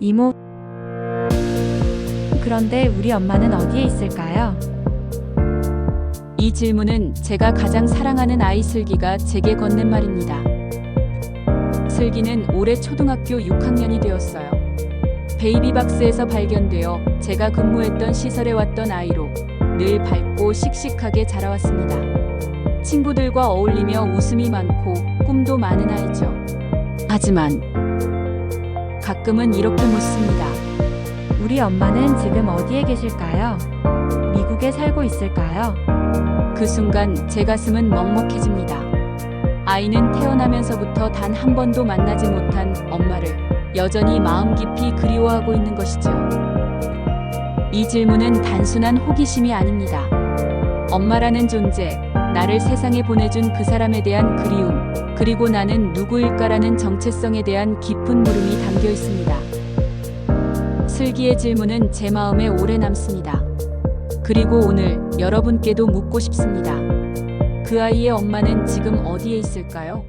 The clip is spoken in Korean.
이모. 그런데 우리 엄마는 어디에 있을까요? 이 질문은 제가 가장 사랑하는 아이 슬기가 제게 건넨 말입니다. 슬기는 올해 초등학교 6학년이 되었어요. 베이비박스에서 발견되어 제가 근무했던 시설에 왔던 아이로 늘 밝고 씩씩하게 자라왔습니다. 친구들과 어울리며 웃음이 많고 꿈도 많은 아이죠. 하지만 가끔은 이렇게 묻습니다. 우리 엄마는 지금 어디에 계실까요? 미국에 살고 있을까요? 그 순간 제 가슴은 먹먹해집니다. 아이는 태어나면서부터 단 한 번도 만나지 못한 엄마를 여전히 마음 깊이 그리워하고 있는 것이죠. 이 질문은 단순한 호기심이 아닙니다. 엄마라는 존재, 나를 세상에 보내준 그 사람에 대한 그리움, 그리고 나는 누구일까라는 정체성에 대한 깊은 물음이 담겨 있습니다. 슬기의 질문은 제 마음에 오래 남습니다. 그리고 오늘 여러분께도 묻고 싶습니다. 그 아이의 엄마는 지금 어디에 있을까요?